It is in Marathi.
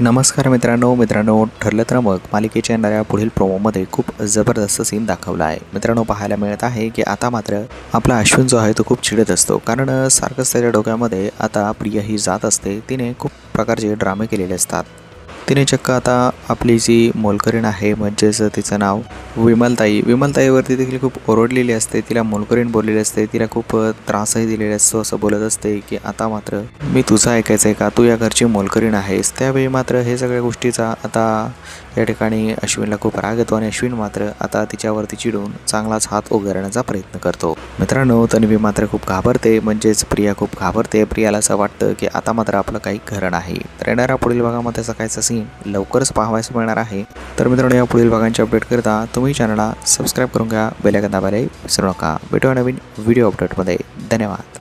नमस्कार मित्रांनो मित्रांनो ठरलं तर मग मालिकेच्या येणाऱ्या पुढील प्रोमोमध्ये खूप जबरदस्त सीन दाखवला आहे. मित्रांनो पाहायला मिळत आहे की आता मात्र आपला अश्विन जो आहे तो खूप चिडत असतो. कारण सारखंच त्याच्या डोक्यामध्ये आता प्रिया ही जात असते. तिने खूप प्रकारचे ड्रामे केलेले असतात. तिने चक्क आता आपली जी मोलकरीण आहे म्हणजेच तिचं नाव विमलताई. विमलताईवरती देखील खूप ओरडलेली असते तिला मोलकरीण बोललेली असते तिला खूप त्रासही दिलेला असतो असं बोलत असते की आता मात्र मी तुझं ऐकायचं आहे का? तू या घरची मोलकरीण आहेस. त्यावेळी मात्र हे सगळ्या गोष्टीचा आता या ठिकाणी अश्विनला खूप राग येतो आणि अश्विन मात्र आता तिच्यावरती चिडून चांगलाच हात उघडण्याचा प्रयत्न करतो. मित्रांनो तन्वी मात्र खूप घाबरते. म्हणजेच प्रिया खूप घाबरते. प्रियाला असं वाटतं की आता मात्र आपलं काही खरं नाही. तर येणाऱ्या पुढील भागामध्ये सकाळचा सीन लवकरच पाहावयास मिळणार आहे. तर मित्रांनो या पुढील भागांची अपडेट करता तुम्ही चॅनलला सबस्क्राईब करून घ्या. बेलायकन दाबायला विसरू नका. भेटूया नवीन व्हिडिओ अपडेटमध्ये धन्यवाद.